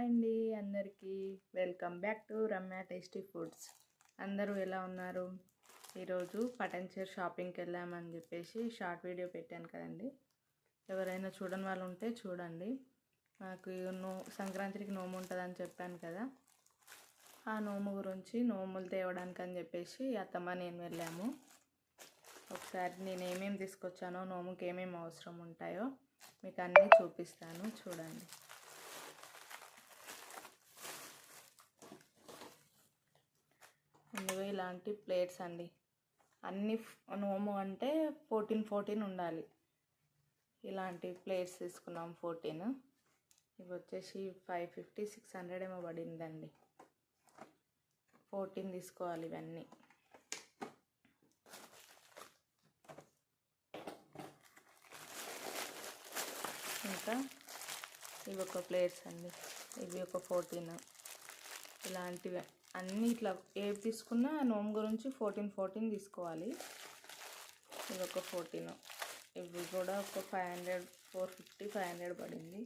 Hi అండి అందరికీ. Welcome back to Ramya tasty foods. అందరూ ఎలా ఉన్నారు? ఈరోజు పటంచేర్ షాపింగ్కి వెళ్ళామని చెప్పేసి షార్ట్ వీడియో పెట్టాను కదండి. ఎవరైనా చూడని వాళ్ళు ఉంటే చూడండి. నాకు నో సంక్రాంతికి నోము ఉంటుందని చెప్పాను కదా. ఆ నోము గురించి నోములు తేవడానికి అని చెప్పేసి అత్తమ్మ నేను వెళ్ళాము. ఒకసారి నేను ఏమేమి తీసుకొచ్చానో నోముకి ఏమేమి అవసరం ఉంటాయో మీకు అన్నీ చూపిస్తాను. చూడండి ఇందులో ఇలాంటి ప్లేట్స్ అండి. అన్ని నోము అంటే ఫోర్టీన్ ఫోర్టీన్ ఉండాలి. ఇలాంటి ప్లేట్స్ తీసుకున్నాం ఫోర్టీన్. ఇవి వచ్చేసి ఫైవ్ ఫిఫ్టీ సిక్స్ హండ్రెడ్ ఏమో పడిందండి. ఫోర్టీన్ తీసుకోవాలి ఇవన్నీ. ఇంకా ఇవి ఒక ప్లేట్స్ అండి. ఇవి ఒక ఫోర్టీన్. ఇలాంటివి. అన్నీ ఇట్లా ఏవి తీసుకున్నా నోమ్ గురించి ఫోర్టీన్ ఫోర్టీన్ తీసుకోవాలి. ఇది ఒక ఫోర్టీన్. ఇవి కూడా ఒక five hundred four fifty five hundred పడింది.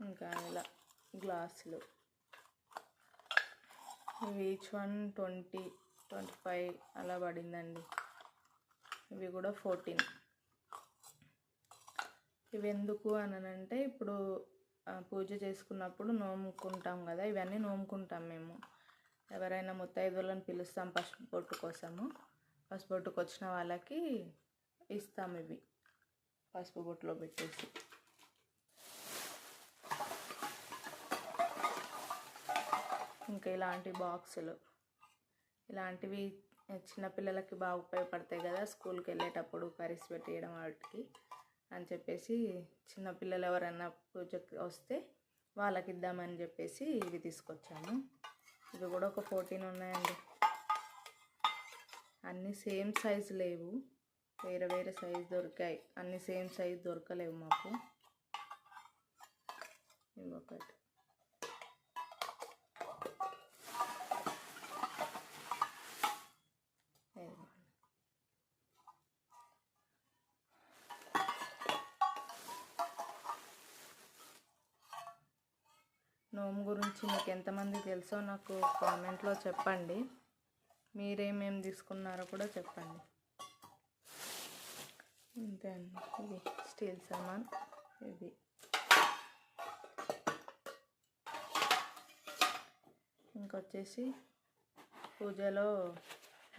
ఇంకా ఇలా గ్లాసులు. ఇవి each one twenty. Twenty five అలా పడిందండి. ఇవి కూడా ఫోర్టీన్. ఇవి ఎందుకు అని అంటే ఇప్పుడు పూజ చేసుకున్నప్పుడు నోముకుంటాం కదా ఇవన్నీ నోముకుంటాం మేము. ఎవరైనా ముత్తైదులను పిలుస్తాం పసుపు బొట్టు కోసము. పసుపు బొట్టుకు వచ్చిన వాళ్ళకి ఇస్తాం ఇవి పసుపు బొట్టులో పెట్టేసి. ఇంకా ఇలాంటి బాక్సులు. ఇలాంటివి చిన్నపిల్లలకి బాగా ఉపయోగపడతాయి కదా స్కూల్కి వెళ్ళేటప్పుడు కర్రీస్ పెట్టేయడం వాటికి అని చెప్పేసి చిన్నపిల్లలు ఎవరైనా పూజకి వస్తే వాళ్ళకి ఇద్దామని చెప్పేసి ఇవి తీసుకొచ్చాను. ఇవి కూడా ఒక ఫోర్టీన్ ఉన్నాయండి. అన్నీ సేమ్ సైజు లేవు. వేరే వేరే సైజు దొరికాయి. అన్నీ సేమ్ సైజు దొరకలేవు మాకు. ఇవి హోమ్ గురించి మీకు ఎంతమంది తెలుసో నాకు కామెంట్లో చెప్పండి. మీరేమేమి తీసుకున్నారో కూడా చెప్పండి. అంతే అండి. ఇది స్టీల్ సామాన్. ఇది. ఇంకొచ్చేసి పూజలో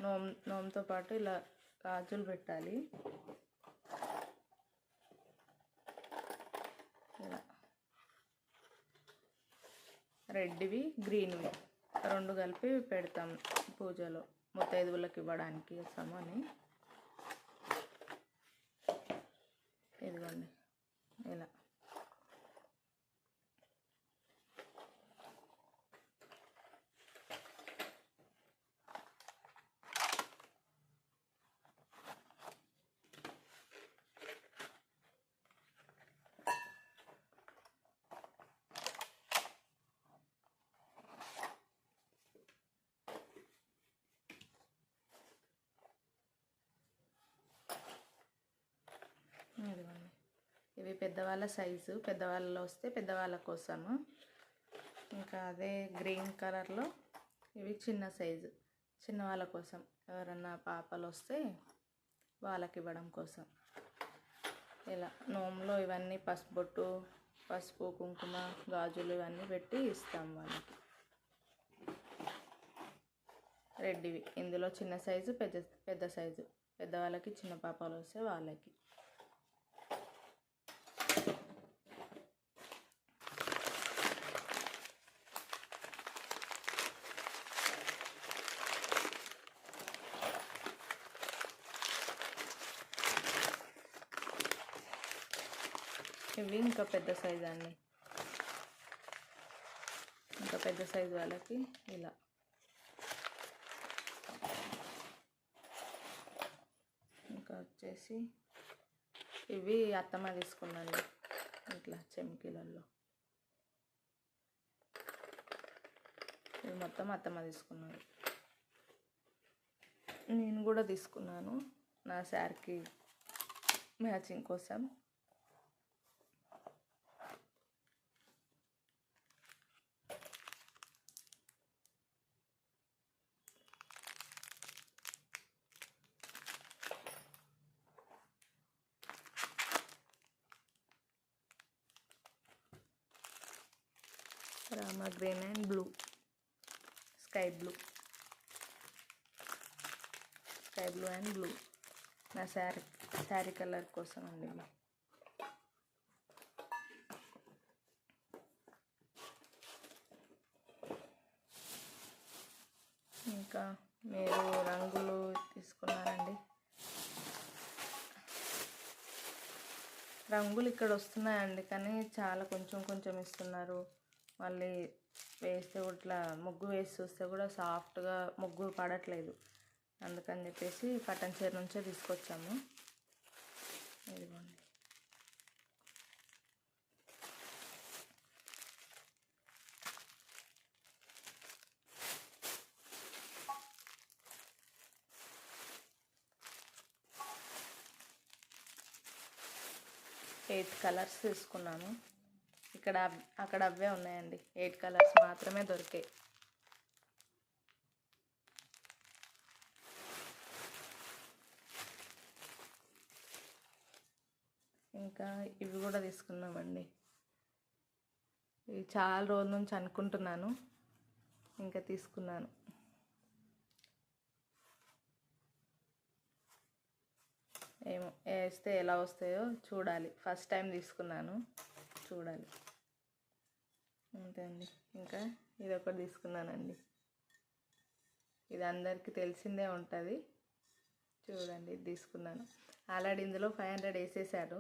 నోమ్ నోమ్తో పాటు ఇలా గాజులు పెట్టాలి ఇలా రెడ్వి గ్రీన్వి. రెండు కలిపి పెడతాం పూజలో. ముత్తైదువులకు ఇవ్వడానికి వస్తామని ఇదిగోండి. ఇలా ఇదిగోండి ఇవి పెద్దవాళ్ళ సైజు పెద్దవాళ్ళలో వస్తే పెద్దవాళ్ళ కోసము. ఇంకా అదే గ్రీన్ కలర్లో ఇవి చిన్న సైజు. చిన్నవాళ్ళ కోసం. ఎవరన్నా పాపలు వస్తే వాళ్ళకి ఇవ్వడం కోసం. ఇలా నోములో ఇవన్నీ పసుపొట్టు పసుపు కుంకుమ గాజులు ఇవన్నీ పెట్టి ఇస్తాం వాళ్ళకి. రెడ్డివి. ఇందులో చిన్న సైజు పెద్ద పెద్ద సైజు. పెద్దవాళ్ళకి చిన్న పాపాలు వస్తే వాళ్ళకి. ఇవి ఇంకా పెద్ద సైజ్ అండి. ఇంకా పెద్ద సైజు వాళ్ళకి ఇలా. ఇంకా వచ్చేసి ఇవి అత్తమ్మ తీసుకున్నాను ఇట్లా చెమ్కీలలో ఇవి మొత్తం అత్తమ్మ తీసుకున్నారు నేను కూడా తీసుకున్నాను నా శారీకి మ్యాచింగ్ కోసం. Green and blue. Sky blue. Sky blue and blue. నా శారీ శారీ కలర్ కోసం అండి ఇంకా మీరు రంగులు తీసుకున్నారండి. రంగులు ఇక్కడ వస్తున్నాయండి కానీ చాలా కొంచెం కొంచెం ఇస్తున్నారు. మళ్ళీ వేస్తే కూడా ఇట్లా ముగ్గు వేసి చూస్తే కూడా సాఫ్ట్గా ముగ్గు పడట్లేదు. అందుకని చెప్పేసి పట్టణ చీర నుంచే తీసుకొచ్చాము. ఇదిగోండి. ఎయిట్ కలర్స్ తీసుకున్నాను. ఇక్కడ అక్కడ అవే ఉన్నాయండి. ఎయిట్ కలర్స్ మాత్రమే దొరికాయి ఇంకా ఇవి కూడా తీసుకున్నామండి ఇవి చాలా రోజుల నుంచి అనుకుంటున్నాను. ఇంకా తీసుకున్నాను. ఏమో వేస్తే ఎలా వస్తాయో చూడాలి. ఫస్ట్ టైం తీసుకున్నాను. చూడాలి. అంతే అండి. ఇంకా ఇది ఒకటి తీసుకున్నానండి. ఇది అందరికీ తెలిసిందే ఉంటుంది. చూడండి ఇది తీసుకున్నాను. ఆల్రెడీ ఇందులో ఫైవ్ హండ్రెడ్ వేసేసారు.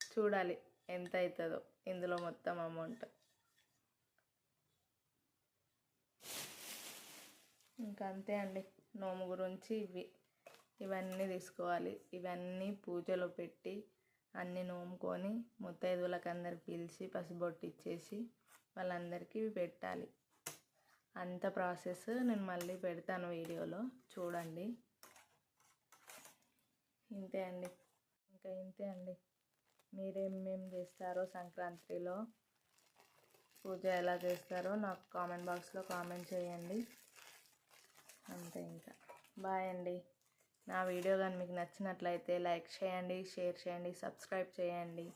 చూడాలి ఎంత అవుతుందో ఇందులో మొత్తం అమౌంట్. ఇంకా అంతే అండి. నోము గురించి ఇవి. ఇవన్నీ తీసుకోవాలి. ఇవన్నీ పూజలో పెట్టి అన్నీ నోముకొని ముత్తైదువులకు అందరికి పిలిచి పసుబొట్టు ఇచ్చేసి వాళ్ళందరికీ పెట్టాలి. అంత ప్రాసెస్ నేను మళ్ళీ పెడతాను వీడియోలో. చూడండి. ఇంతే అండి. ఇంకా ఇంతే అండి. మీరేమేం చేస్తారో సంక్రాంతిలో పూజ ఎలా చేస్తారో నాకు కామెంట్ బాక్స్లో కామెంట్ చేయండి. అంతే ఇంకా. బాయ్ అండి. నా వీడియో కానీ మీకు నచ్చినట్లయితే లైక్ చేయండి షేర్ చేయండి సబ్స్క్రైబ్ చేయండి.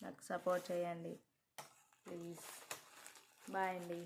నాకు సపోర్ట్ చేయండి. ప్లీజ్. బాయ్ అండి.